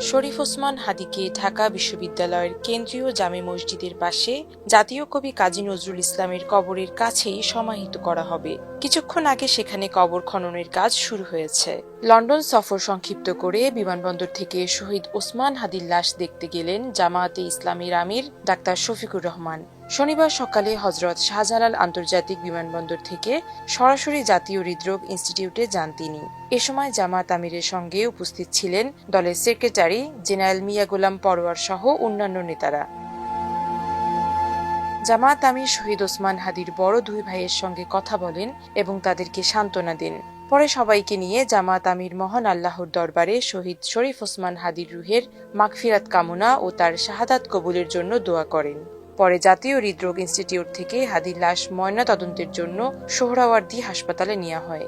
শরীফ ওসমান হাদিকে ঢাকা বিশ্ববিদ্যালয়ের কেন্দ্রীয় জামে মসজিদের পাশে জাতীয় কবি কাজী নজরুল ইসলামের কবরের কাছেই সমাহিত করা হবে। কিছুক্ষণ আগে সেখানে কবর খননের কাজ শুরু হয়েছে। লন্ডন সফর সংক্ষিপ্ত করে বিমানবন্দর থেকে শহীদ ওসমান হাদির লাশ দেখতে গেলেন জামায়াতে ইসলামীর আমির ডাক্তার শফিকুর রহমান। শনিবার সকালে হজরত শাহজালাল আন্তর্জাতিক বিমানবন্দর থেকে সরাসরি জাতীয় হৃদরোগ ইনস্টিটিউটে যান তিনি। এ সময় জামাত আমিরের সঙ্গে উপস্থিত ছিলেন দলের সেক্রেটারি, জেনারেল মিয়া গোলাম পরোয়ার সহ অন্যান্য নেতারা। জামাত আমির শহীদ ওসমান হাদির বড় দুই ভাইয়ের সঙ্গে কথা বলেন এবং তাদেরকে সান্ত্বনা দেন। পরে সবাইকে নিয়ে জামাত আমির মহান আল্লাহর দরবারে শহীদ শরীফ ওসমান হাদির রুহের মাগফিরাত কামনা ও তার শাহাদাত কবুলের জন্য দোয়া করেন। পরে জাতীয় হৃদরোগ ইনস্টিটিউট থেকে হাদির লাশ ময়না তদন্তের জন্য সোহরাওয়ার্দী হাসপাতালে নেওয়া হয়।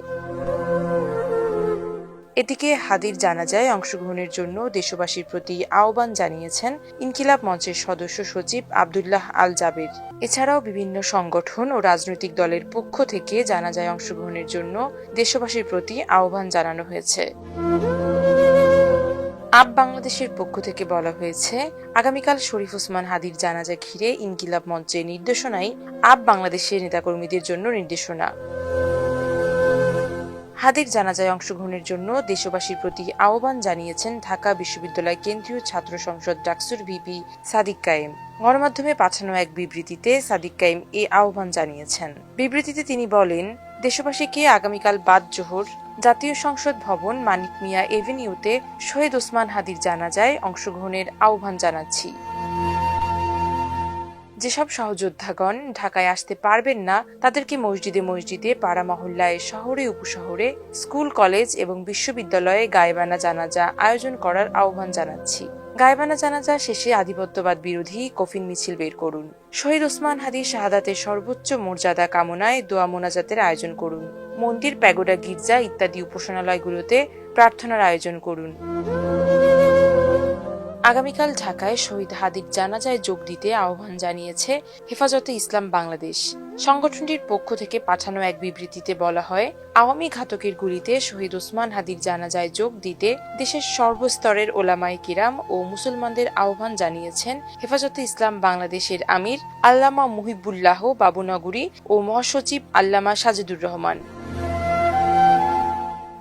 এদিকে হাদির জানাজায় অংশগ্রহণের জন্য দেশবাসীর প্রতি আহ্বান জানিয়েছেন ইনকিলাব মঞ্চের সদস্য সচিব আবদুল্লাহ আল জাবের। এছাড়াও বিভিন্ন সংগঠন ও রাজনৈতিক দলের পক্ষ থেকে জানাজায় অংশগ্রহণের জন্য দেশবাসীর প্রতি আহ্বান জানানো হয়েছে। আপ বাংলাদেশের পক্ষ থেকে বলা হয়েছে, আগামীকাল শরীফ ওসমান হাদির জানাজা ঘিরে ইনকিলাব মঞ্চের নির্দেশনাই আপ বাংলাদেশের নেতাকর্মীদের জন্য নির্দেশনা। হাদির জানাজায় অংশগ্রহণের জন্য দেশবাসীর প্রতি আহ্বান জানিয়েছেন ঢাকা বিশ্ববিদ্যালয় কেন্দ্রীয় ছাত্র সংসদ ডাকসুর ভিপি সাদিক কায়েম। গণমাধ্যমে পাঠানো এক বিবৃতিতে সাদিক কায়েম এ আহ্বান জানিয়েছেন। বিবৃতিতে তিনি বলেন, দেশবাসীকে আগামীকাল বাদ জোহর জাতীয় সংসদ ভবন মানিক মিয়া এভিনিউতে শহীদ ওসমান হাদির জানাজায় অংশগ্রহণের আহ্বান জানাচ্ছি। যেসব সহযোদ্ধাগণ ঢাকায় আসতে পারবেন না, তাদেরকে মসজিদে মসজিদে, পাড়া মহল্লায়, শহরে, উপশহরে, স্কুল, কলেজ এবং বিশ্ববিদ্যালয়ে গায়েবানা জানাজা আয়োজন করার আহ্বান জানাচ্ছি। গায়েবানা জানাজা শেষে আধিপত্যবাদ বিরোধী কফিন মিছিল বের করুন। শহীদ ওসমান হাদি শাহাদাতের সর্বোচ্চ মর্যাদা কামনায় দোয়া মোনাজাতের আয়োজন করুন। মন্দির, প্যাগোডা, গির্জা ইত্যাদি উপাসনালয়গুলোতে প্রার্থনার আয়োজন করুন। আগামীকাল ঢাকায় শহীদ হাদির জানাজায় যোগ দিতে আহ্বান জানিয়েছে হেফাজতে ইসলাম বাংলাদেশ। সংগঠনটির পক্ষ থেকে পাঠানো এক বিবৃতিতে বলা হয়, আওয়ামী ঘাতকের গুলিতে শহীদ ওসমান হাদির জানাজায় যোগ দিতে দেশের সর্বস্তরের ওলামাই কিরাম ও মুসলমানদের আহ্বান জানিয়েছেন হেফাজতে ইসলাম বাংলাদেশের আমির আল্লামা মুহিবুল্লাহ বাবুনগরী ও মহাসচিব আল্লামা সাজিদুর রহমান।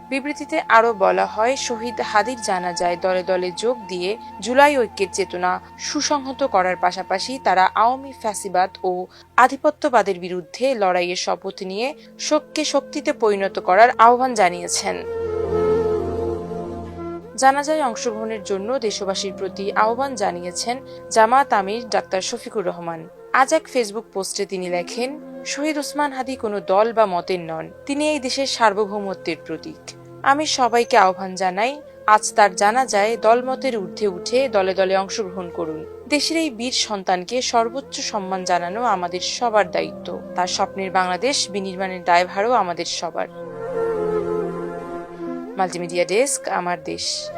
বিবৃতিতে আরও বলা হয়, শহীদ হাদির জানাজায় দলে দলে যোগ দিয়ে জুলাই ঐক্যের চেতনা সুসংহত করার পাশাপাশি তারা আওয়ামী ফ্যাসিবাদ ও আধিপত্যবাদের বিরুদ্ধে লড়াইয়ের শপথ নিয়ে শোককে শক্তিতে পরিণত করার আহ্বান জানিয়েছেন। জানাজায় অংশগ্রহণের জন্য দেশবাসীর প্রতি আহ্বান জানিয়েছেন জামাত আমির ডাক্তার শফিকুর রহমান। আজ এক ফেসবুক পোস্টে তিনি লেখেন শহীদ ওসমান হাদি কোনো দল বা মতের নন। তিনি এই দেশের সার্বভৌমত্বের প্রতীক। আমি সবাইকে আহ্বান জানাই, আজ তার জানা যায় দলমতের ঊর্ধ্বে উঠে দলে দলে অংশগ্রহণ করুন। দেশের এই বীর সন্তানকে সর্বোচ্চ সম্মান জানানো আমাদের সবার দায়িত্ব। তার স্বপ্নের বাংলাদেশ বিনির্মাণের দায়ভারও আমাদের সবার। মাল্টিমিডিয়া ডেস্ক, আমার দেশ।